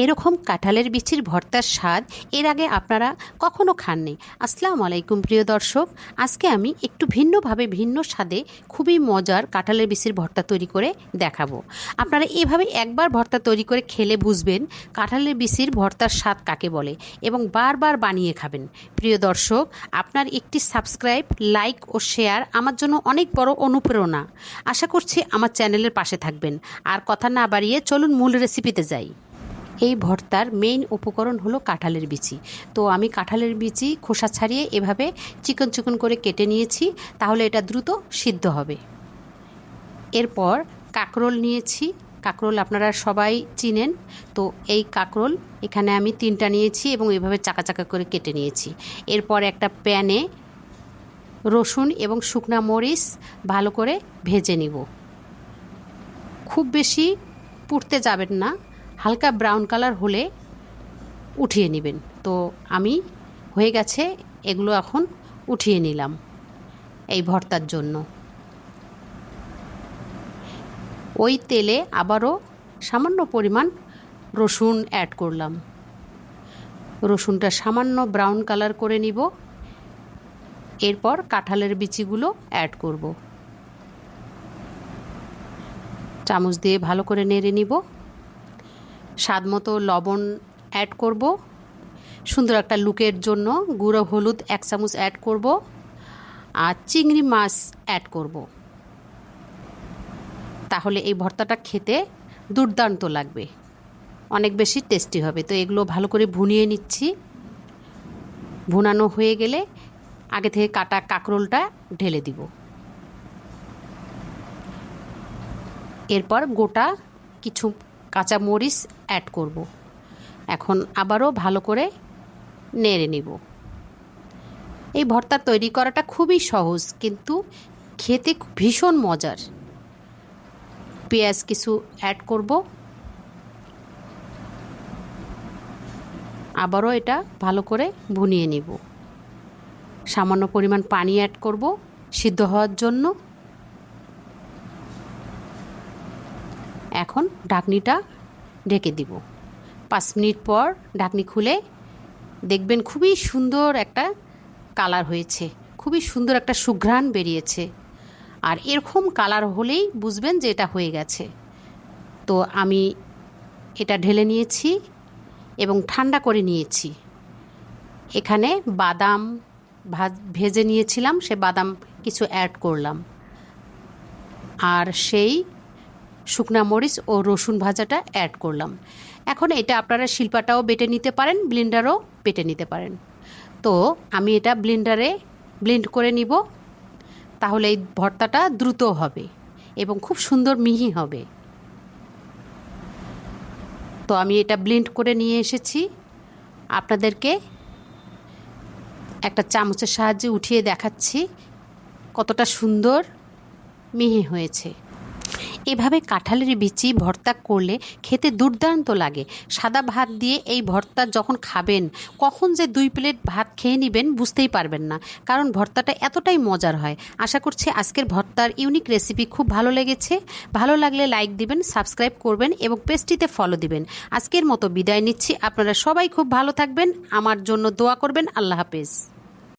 এরকম কাঁঠালের বিচির ভর্তার স্বাদ এর আগে আপনারা কখনো খাননি। আসসালামু আলাইকুম, প্রিয় দর্শক। আজকে আমি একটু ভিন্নভাবে ভিন্ন স্বাদে খুবই মজার কাঁঠালের বিচির ভর্তা তৈরি করে দেখাবো। আপনারা এভাবে একবার ভর্তা তৈরি করে খেলে বুঝবেন কাঁঠালের বিচির ভর্তার স্বাদ কাকে বলে এবং বারবার বানিয়ে খাবেন। প্রিয় দর্শক, আপনার একটি সাবস্ক্রাইব, লাইক ও শেয়ার আমার জন্য অনেক বড় অনুপ্রেরণা। আশা করছি আমার চ্যানেলের পাশে থাকবেন। আর কথা না বাড়িয়ে চলুন মূল রেসিপিতে যাই। এই ভর্তার মেইন উপকরণ হলো কাঁঠালের বিচি। তো আমি কাঁঠালের বিচি খোসা ছাড়িয়ে এভাবে চিকন চিকন করে কেটে নিয়েছি, তাহলে এটা দ্রুত সিদ্ধ হবে। এরপর কাকরোল নিয়েছি। কাকরোল আপনারা সবাই চিনেন। তো এই কাকরোল এখানে আমি তিনটা নিয়েছি এবং এভাবে চাকা চাকা করে কেটে নিয়েছি। এরপর একটা প্যানে রসুন এবং শুকনা মরিচ ভালো করে ভেজে নিব। খুব বেশি পুড়তে যাবেন না। হালকা ব্রাউন কালার হলে উঠিয়ে নেবেন। তো আমি হয়ে গেছে, এগুলো এখন উঠিয়ে নিলাম এই ভর্তার জন্য। ওই তেলে আবারও সামান্য পরিমাণ রসুন অ্যাড করলাম। রসুনটা সামান্য ব্রাউন কালার করে নিব। এরপর কাঁঠালের বিচিগুলো অ্যাড করব। চামচ দিয়ে ভালো করে নেড়ে নিব। স্বাদ মতো লবণ অ্যাড করব। সুন্দর একটা লুকের জন্য গুঁড়ো হলুদ এক চামচ অ্যাড করব। আর চিংড়ি মাছ অ্যাড করব। তাহলে এই ভর্তাটা খেতে দুর্দান্ত লাগবে। অনেক বেশি টেস্টি হবে। তো এগুলো ভালো করে ভুনিয়ে নিচ্ছি। ভুনানো হয়ে গেলে আগে থেকে কাটা কাঁকরোলটা ঢেলে দিব। এরপর গোটা কিছু কাঁচা মরিচ অ্যাড করব। এখন আবারও ভালো করে নেড়ে নিব। এই ভর্তা তৈরি করাটা খুবই সহজ, কিন্তু খেতে ভীষণ মজার। পেঁয়াজ কিছু অ্যাড করব। আবারও এটা ভালো করে ভুনিয়ে নিব। সামান্য পরিমাণ পানি অ্যাড করব। সিদ্ধ হওয়ার জন্য এখন ঢাকনিটা ঢেকে দিব। পাঁচ মিনিট পর ঢাকনি খুলে দেখবেন খুবই সুন্দর একটা কালার হয়েছে, খুবই সুন্দর একটা সুঘ্রাণ বেরিয়েছে। আর এরকম কালার হলেই বুঝবেন যে এটা হয়ে গেছে। তো আমি এটা ঢেলে নিয়েছি এবং ঠান্ডা করে নিয়েছি। এখানে বাদাম ভাজ নিয়েছিলাম, সে বাদাম কিছু অ্যাড করলাম। আর সেই শুকনা মরিচ ও রসুন ভাজাটা অ্যাড করলাম। এখন এটা আপনারা শিল্পাটাও বেটে নিতে পারেন ব্লেন্ডারও বেটে নিতে পারেন। তো আমি এটা ব্লেন্ডারে ব্লেন্ড করে নিব। তাহলে এই ভর্তাটা দ্রুত হবে এবং খুব সুন্দর মিহি হবে। তো আমি এটা ব্লেন্ড করে নিয়ে এসেছি। আপনাদেরকে একটা চামচের সাহায্যে উঠিয়ে দেখাচ্ছি কতটা সুন্দর মিহি হয়েছে। এভাবে কাঁঠালের বিচি ভর্তা করলে খেতে দুর্দান্ত লাগে। সাদা ভাত দিয়ে এই ভর্তা যখন খাবেন, কখন যে দুই প্লেট ভাত খেয়ে নেবেন বুঝতেই পারবেন না, কারণ ভর্তাটা এতটাই মজার হয়। আশা করছি আজকের ভর্তার ইউনিক রেসিপি খুব ভালো লেগেছে। ভালো লাগলে লাইক দিবেন, সাবস্ক্রাইব করবেন এবং পেজটিতে ফলো দিবেন। আজকের মতো বিদায় নিচ্ছি। আপনারা সবাই খুব ভালো থাকবেন। আমার জন্য দোয়া করবেন। আল্লাহ হাফেজ।